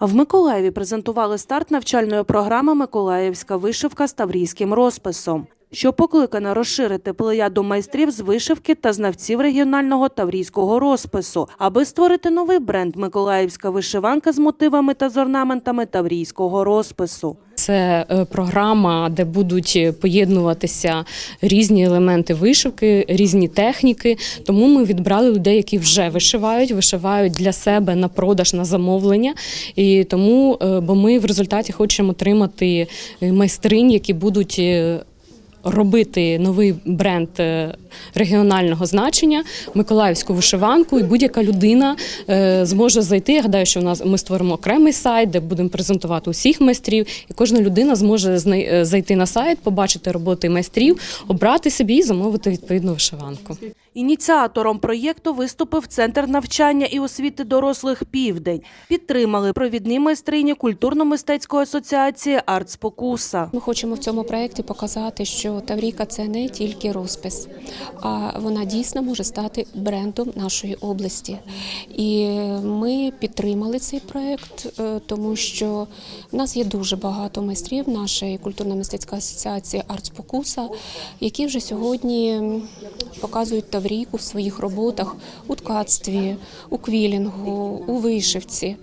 В Миколаєві презентували старт навчальної програми Миколаївська вишивка з таврійським розписом, що покликана розширити плеяду майстрів з вишивки та знавців регіонального таврійського розпису, аби створити новий бренд Миколаївська вишиванка з мотивами та з орнаментами таврійського розпису. Це е, програма, де будуть поєднуватися різні елементи вишивки, різні техніки. Тому ми відбрали людей, які вже вишивають, вишивають для себе на продаж, на замовлення. І тому, е, бо ми в результаті хочемо отримати е, майстринь, які будуть. Робити новий бренд е, регіонального значення, миколаївську вишиванку, і будь-яка людина е, зможе зайти. Я гадаю, що в нас ми створимо окремий сайт, де будемо презентувати усіх майстрів, і кожна людина зможе е, зайти на сайт, побачити роботи майстрів, обрати собі і замовити відповідну вишиванку. Ініціатором проєкту виступив Центр навчання і освіти дорослих Південь. Підтримали провідні майстрині культурно-мистецької асоціації «Артспокуса». Ми хочемо в цьому проєкті показати, що Таврійка це не тільки розпис, а вона дійсно може стати брендом нашої області. І ми підтримали цей проєкт, е, тому що в нас є дуже багато майстрів нашої культурно-мистецької асоціації «Артспокуса», які вже сьогодні показують Таврійку в своїх роботах у ткацтві, у квілінгу, у вишивці.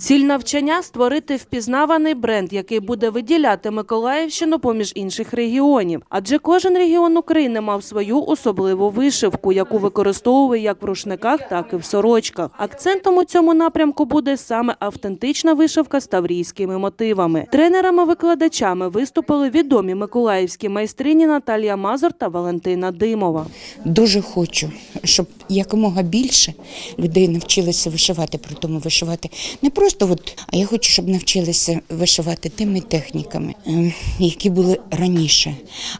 Ціль навчання – створити впізнаваний бренд, який буде виділяти Миколаївщину поміж інших регіонів. Адже кожен регіон України мав свою особливу вишивку, яку використовує як в рушниках, так і в сорочках. Акцентом у цьому напрямку буде саме автентична вишивка з таврійськими мотивами. Тренерами-викладачами виступили відомі миколаївські майстрині Наталія Мазур та Валентина Димова. Дуже хочу, щоб якомога більше людей навчилися вишивати, при тому вишивати не просто от, а я хочу, щоб навчилися вишивати тими техніками, ем, які були раніше.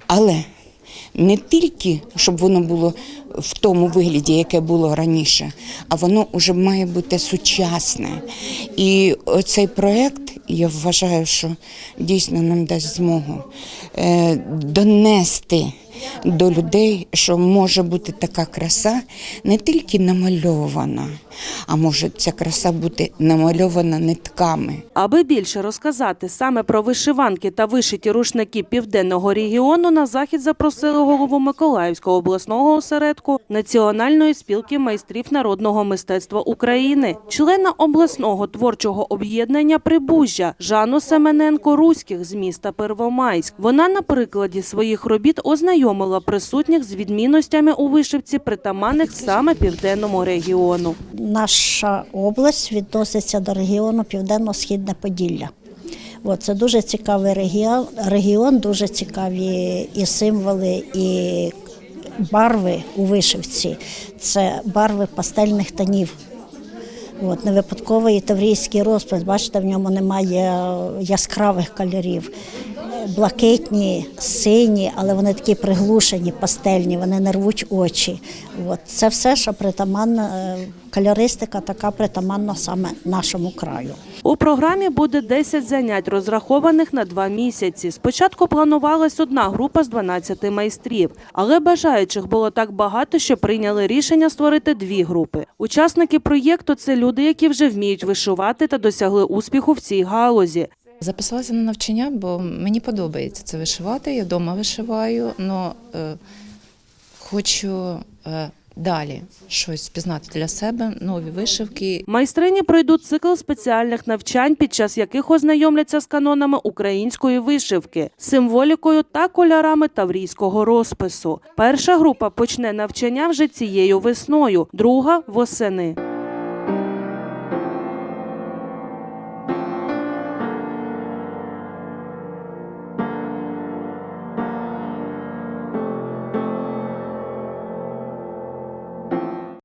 Але не тільки щоб воно було в тому вигляді, яке було раніше, а воно вже має бути сучасне. І оцей проект, я вважаю, що дійсно нам дасть змогу е, донести до людей, що може бути така краса не тільки намальована, а може ця краса бути намальована нитками. Аби більше розказати саме про вишиванки та вишиті рушники південного регіону, на захід запросили голову Миколаївського обласного осередку Національної спілки майстрів народного мистецтва України, члена обласного творчого об'єднання Прибужжя Жанну Семененко Руських з міста Первомайськ. Вона на прикладі своїх робіт ознайомила присутніх з відмінностями у вишивці, притаманних саме південному регіону. Наша область відноситься до регіону Південно-Східне Поділля. От, це дуже цікавий регіон, регіон, дуже цікаві і символи, і барви у вишивці. Це барви пастельних тонів. От, не випадково і таврійський розпис, бачите, в ньому немає яскравих кольорів. Блакитні, сині, але вони такі приглушені, пастельні, вони не рвуть очі. От. Це все, що притаманно, е, кольористика така притаманна саме нашому краю. У програмі буде 10 занять, розрахованих на два місяці. Спочатку планувалась одна група з 12 майстрів, але бажаючих було так багато, що прийняли рішення створити дві групи. Учасники проєкту це люди, які вже вміють вишивати та досягли успіху в цій галузі. Записалася на навчання, бо мені подобається це вишивати. Я вдома вишиваю, але е, хочу е, далі щось пізнати для себе, нові вишивки. Майстрині пройдуть цикл спеціальних навчань, під час яких ознайомляться з канонами української вишивки, символікою та кольорами таврійського розпису. Перша група почне навчання вже цією весною, друга восени.